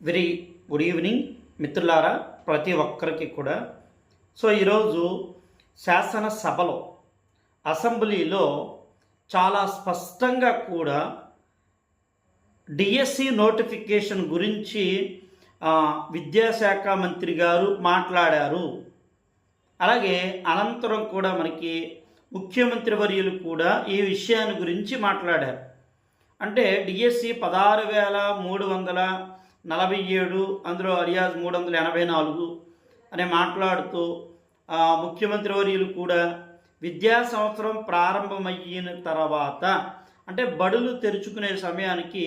Very good evening మిత్రులారా ప్రతి ఒక్కరికి కూడా. సో ఈరోజు శాసనసభలో అసెంబ్లీలో చాలా స్పష్టంగా కూడా డిఎస్సి నోటిఫికేషన్ గురించి విద్యాశాఖ మంత్రి గారు మాట్లాడారు. అలాగే అనంతరం కూడా మనకి ముఖ్యమంత్రి వర్యులు కూడా ఈ విషయాన్ని గురించి మాట్లాడారు. అంటే డిఎస్సి పదహారు వేల మూడు వందల నలభై ఏడు అందులో అరియాజ్ మూడు వందల ఎనభై నాలుగు అనే మాట్లాడుతూ ముఖ్యమంత్రి వర్యులు కూడా విద్యా సంవత్సరం ప్రారంభమయ్యిన తర్వాత అంటే బడులు తెరుచుకునే సమయానికి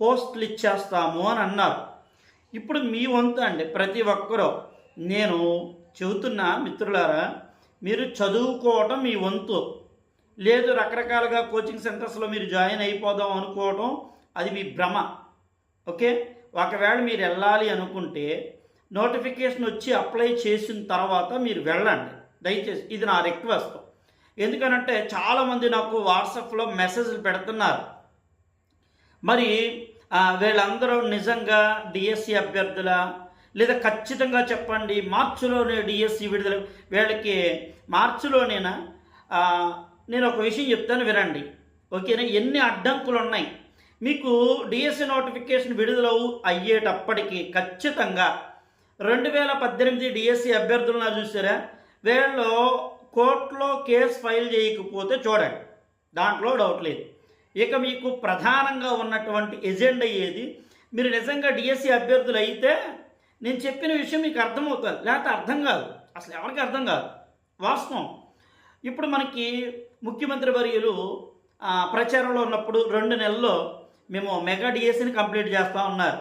పోస్టులు ఇచ్చేస్తాము అని అన్నారు. ఇప్పుడు మీ వంతు అండి ప్రతి ఒక్కరూ నేను చెబుతున్నా మిత్రులారా మీరు చదువుకోవటం మీ వంతు. లేదు రకరకాలుగా కోచింగ్ సెంటర్స్లో మీరు జాయిన్ అయిపోదాం అనుకోవటం అది మీ భ్రమ. ఓకే? ఒకవేళ మీరు వెళ్ళాలి అనుకుంటే నోటిఫికేషన్ వచ్చి అప్లై చేసిన తర్వాత మీరు వెళ్ళండి. దయచేసి ఇది నా రిక్వెస్ట్. ఎందుకనంటే చాలామంది నాకు వాట్సాప్లో మెసేజ్లు పెడుతున్నారు. మరి వీళ్ళందరూ నిజంగా డిఎస్సి అభ్యర్థుల? లేదా ఖచ్చితంగా చెప్పండి మార్చిలోనే డిఎస్సి విడుదల వీళ్ళకి మార్చిలోనేనా? నేను ఒక విషయం చెప్తాను వినండి. ఓకేనా? ఎన్ని అడ్డంకులు ఉన్నాయి మీకు డిఎస్సి నోటిఫికేషన్ విడుదల అయ్యేటప్పటికీ ఖచ్చితంగా రెండు వేల పద్దెనిమిది డిఎస్సి అభ్యర్థులను చూసారా? వీళ్ళలో కోర్టులో కేసు ఫైల్ చేయకపోతే చూడండి. దాంట్లో డౌట్ లేదు. ఇక మీకు ప్రధానంగా ఉన్నటువంటి ఎజెండా ఏది? మీరు నిజంగా డిఎస్సి అభ్యర్థులు అయితే నేను చెప్పిన విషయం మీకు అర్థమవుతుంది. లేకపోతే అర్థం కాదు. అసలు ఎవరికి అర్థం కాదు? వాస్తవం. ఇప్పుడు మనకి ముఖ్యమంత్రి వర్యులు ప్రచారంలో ఉన్నప్పుడు రెండు నెలల్లో మేము మెగా డిఎస్సిని కంప్లీట్ చేస్తా ఉన్నారు.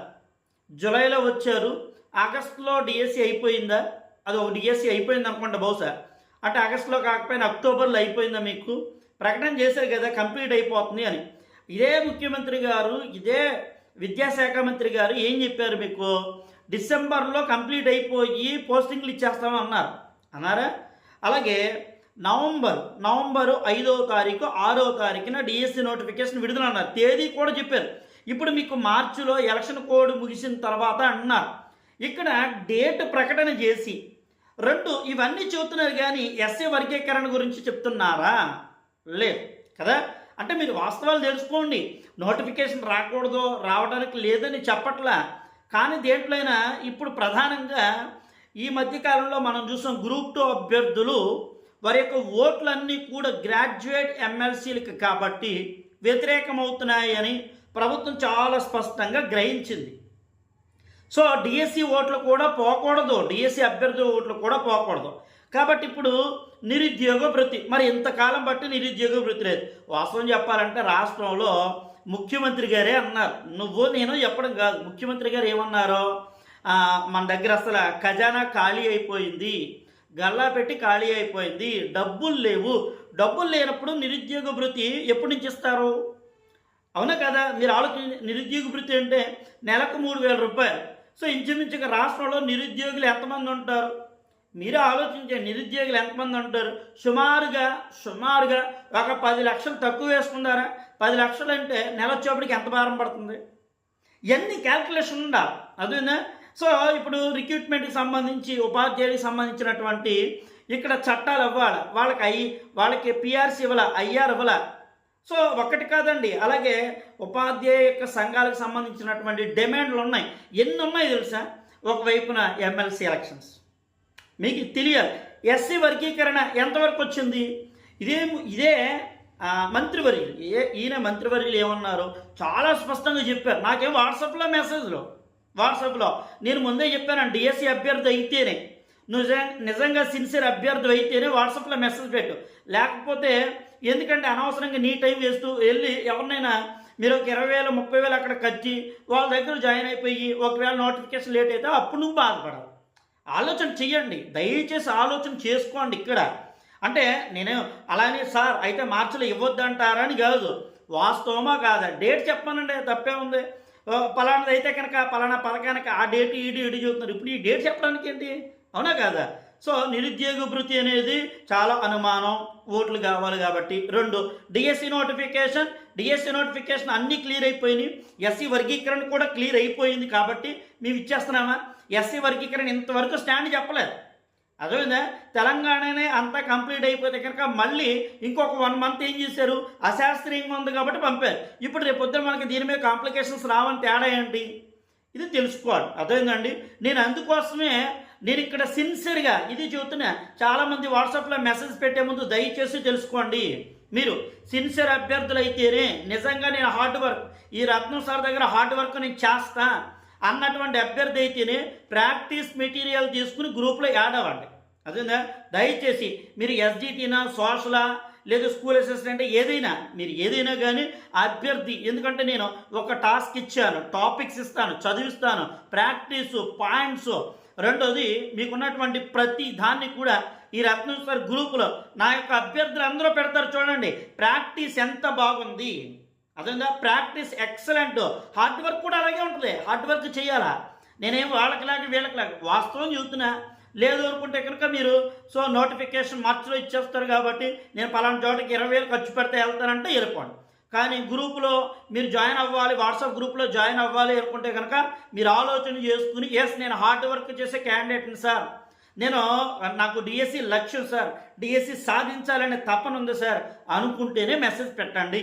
జూలైలో వచ్చారు. ఆగస్టులో డిఎస్సి అయిపోయిందా? అది ఒక డిఎస్సి అయిపోయింది అనుకుంటా బహుశా. అంటే ఆగస్టులో కాకపోయినా అక్టోబర్లో అయిపోయిందా మీకు? ప్రకటన చేశారు కదా కంప్లీట్ అయిపోతుంది అని. ఇదే ముఖ్యమంత్రి గారు ఇదే విద్యాశాఖ మంత్రి గారు ఏం చెప్పారు మీకు? డిసెంబర్లో కంప్లీట్ అయిపోయి పోస్టింగ్లు ఇచ్చేస్తామని అన్నారు. అన్నారా? అలాగే నవంబర్ నవంబర్ ఐదో తారీఖు ఆరో తారీఖున డిఎస్సి నోటిఫికేషన్ విడుదల అన్నారు తేదీ కూడా చెప్పారు. ఇప్పుడు మీకు మార్చిలో ఎలక్షన్ కోడ్ ముగిసిన తర్వాత అన్నారు. ఇక్కడ డేట్ ప్రకటన చేసి రెండు ఇవన్నీ చెబుతున్నారు కానీ ఎస్ఏ వర్గీకరణ గురించి చెప్తున్నారా? లేదు. కదా? అంటే మీరు వాస్తవాలు తెలుసుకోండి. నోటిఫికేషన్ రాకూడదు రావడానికి లేదని చెప్పట్లా. కానీ దేంట్లోనైనా ఇప్పుడు ప్రధానంగా ఈ మధ్యకాలంలో మనం చూసాం గ్రూప్ టూ అభ్యర్థులు వారి యొక్క ఓట్లన్నీ కూడా గ్రాడ్యుయేట్ ఎమ్మెల్సీలకు కాబట్టి వ్యతిరేకమవుతున్నాయి అని ప్రభుత్వం చాలా స్పష్టంగా గ్రహించింది. సో డిఎస్సి ఓట్లు కూడా పోకూడదు. డిఎస్సి అభ్యర్థి ఓట్లు కూడా పోకూడదు. కాబట్టి ఇప్పుడు నిరుద్యోగ వృత్తి. మరి ఇంతకాలం బట్టి నిరుద్యోగ భృతి లేదు. వాస్తవం చెప్పాలంటే రాష్ట్రంలో ముఖ్యమంత్రి గారే అన్నారు. నువ్వు నేను చెప్పడం కాదు. ముఖ్యమంత్రి గారు ఏమన్నారో? మన దగ్గర అసలు ఖజానా ఖాళీ అయిపోయింది. గల్లా పెట్టి ఖాళీ అయిపోయింది. డబ్బులు లేవు. డబ్బులు లేనప్పుడు నిరుద్యోగ వృత్తి ఎప్పటి నుంచి ఇస్తారు? అవునా కదా? మీరు ఆలోచించి నిరుద్యోగ వృత్తి అంటే నెలకు మూడు వేల రూపాయలు. సో ఇంచుమించుగా రాష్ట్రంలో నిరుద్యోగులు ఎంతమంది ఉంటారు? మీరే ఆలోచించండి నిరుద్యోగులు ఎంతమంది ఉంటారు? సుమారుగా సుమారుగా ఒక పది లక్షలు తక్కువ వేసుకున్నారా? పది లక్షలు అంటే నెల వచ్చేప్పటికి ఎంత భారం పడుతుంది? ఇవన్నీ క్యాల్కులేషన్ ఉండాలి? అదేనా? సో ఇప్పుడు రిక్రూట్మెంట్కి సంబంధించి ఉపాధ్యాయులకు సంబంధించినటువంటి ఇక్కడ చట్టాలు ఇవ్వాలి వాళ్ళకి ఐ వాళ్ళకి పిఆర్సీ ఇవ్వాల? ఐఆర్ ఇవ్వాల? సో ఒకటి కాదండి. అలాగే ఉపాధ్యాయ యొక్క సంఘాలకు సంబంధించినటువంటి డిమాండ్లు ఉన్నాయి. ఎన్ని ఉన్నాయి తెలుసా? ఒకవైపున ఎమ్మెల్సీ ఎలక్షన్స్ మీకు తెలియాలి. ఎస్సీ వర్గీకరణ ఎంతవరకు వచ్చింది? ఇదే ఇదే మంత్రివర్యులు. ఏ ఈయన మంత్రివర్యులు ఏమన్నారు చాలా స్పష్టంగా చెప్పారు. నాకేం వాట్సాప్లో మెసేజ్లో వాట్సాప్లో. నేను ముందే చెప్పాను డిఎస్సి అభ్యర్థి అయితేనే. నువ్వు నిజంగా సిన్సియర్ అభ్యర్థి అయితేనే వాట్సాప్లో మెసేజ్ పెట్టు. లేకపోతే ఎందుకంటే అనవసరంగా నీ టైం వేస్తూ వెళ్ళి ఎవరినైనా మీరు ఒక ఇరవై వేలు ముప్పై వేలు అక్కడ కట్టి వాళ్ళ దగ్గర జాయిన్ అయిపోయి ఒకవేళ నోటిఫికేషన్ లేట్ అయితే అప్పుడు నువ్వు బాధపడవు ఆలోచన చెయ్యండి. దయచేసి ఆలోచన చేసుకోండి ఇక్కడ. అంటే నేను అలానే సార్ అయితే మార్చిలో ఇవ్వద్దంటారని కాదు. వాస్తవమా కాదా? డేట్ చెప్పానండి తప్పే ఉంది. పలానాది అయితే కనుక పలానా పథకానికి ఆ డేట్ ఈ డేట్ చూస్తున్నారు. ఇప్పుడు ఈ డేట్ చెప్పడానికి ఏంటి? అవునా కాదా? సో నిరుద్యోగ భృతి అనేది చాలా అనుమానం. ఓట్లు కావాలి కాబట్టి. రెండు డిఎస్సి నోటిఫికేషన్ డిఎస్సి నోటిఫికేషన్ అన్నీ క్లియర్ అయిపోయినాయి. ఎస్సీ వర్గీకరణ కూడా క్లియర్ అయిపోయింది కాబట్టి మేము ఇచ్చేస్తున్నామా? ఎస్సీ వర్గీకరణ ఇంతవరకు స్టాండ్ చెప్పలేదు. అదేవిధంగా తెలంగాణనే అంతా కంప్లీట్ అయిపోతే కనుక మళ్ళీ ఇంకొక వన్ మంత్ ఏం చేశారు? అశాస్త్రీయంగా ఉంది కాబట్టి పంపారు. ఇప్పుడు రేపు పొద్దున మనకి దీని మీద కాంప్లికేషన్స్ రావని తేడా ఏంటి? ఇది తెలుసుకోవాలి. అర్థమైందండి నేను అందుకోసమే నేను ఇక్కడ సిన్సియర్గా ఇది చెబుతున్నా. చాలామంది వాట్సాప్లో మెసేజ్ పెట్టే ముందు దయచేసి తెలుసుకోండి. మీరు సిన్సియర్ అభ్యర్థులు అయితేనే నిజంగా నేను హార్డ్ వర్క్ ఈ రత్నం సార్ దగ్గర హార్డ్ వర్క్ నేను చేస్తాను అన్నటువంటి అభ్యర్థి అయితేనే ప్రాక్టీస్ మెటీరియల్ తీసుకుని గ్రూప్లో యాడ్ అవ్వండి. అదేందా దయచేసి మీరు ఎస్జీటీనా సోషలా లేదా స్కూల్ అసిస్టెంట్ ఏదైనా మీరు ఏదైనా కానీ అభ్యర్థి ఎందుకంటే నేను ఒక టాస్క్ ఇచ్చాను టాపిక్స్ ఇస్తాను చదివిస్తాను ప్రాక్టీసు పాయింట్స్ రెండోది మీకున్నటువంటి ప్రతి దాన్ని కూడా ఈ రత్నం సార్ గ్రూపులో నా యొక్క అభ్యర్థులు అందరూ పెడతారు చూడండి. ప్రాక్టీస్ ఎంత బాగుంది? అదే ప్రాక్టీస్ ఎక్సలెంట్. హార్డ్ వర్క్ కూడా అలాగే ఉంటుంది. హార్డ్ వర్క్ చేయాలా? నేనేం వాళ్ళకిలాగా వీళ్ళకిలాగా. వాస్తవం చెబుతున్నా. లేదు అనుకుంటే కనుక మీరు సో నోటిఫికేషన్ మార్చిలో ఇచ్చేస్తారు కాబట్టి నేను పలానా చోటకి ఇరవై వేలు ఖర్చు పెడితే వెళ్తానంటే వెళ్ళిపోండి. కానీ గ్రూపులో మీరు జాయిన్ అవ్వాలి వాట్సాప్ గ్రూప్లో జాయిన్ అవ్వాలి అనుకుంటే కనుక మీరు ఆలోచన చేసుకుని ఎస్ నేను హార్డ్ వర్క్ చేసే క్యాండిడేట్ని సార్. నేను నాకు డిఎస్సి లక్ష్యం సార్. డిఎస్సి సాధించాలనే తపన ఉంది సార్. అనుకుంటేనే మెసేజ్ పెట్టండి.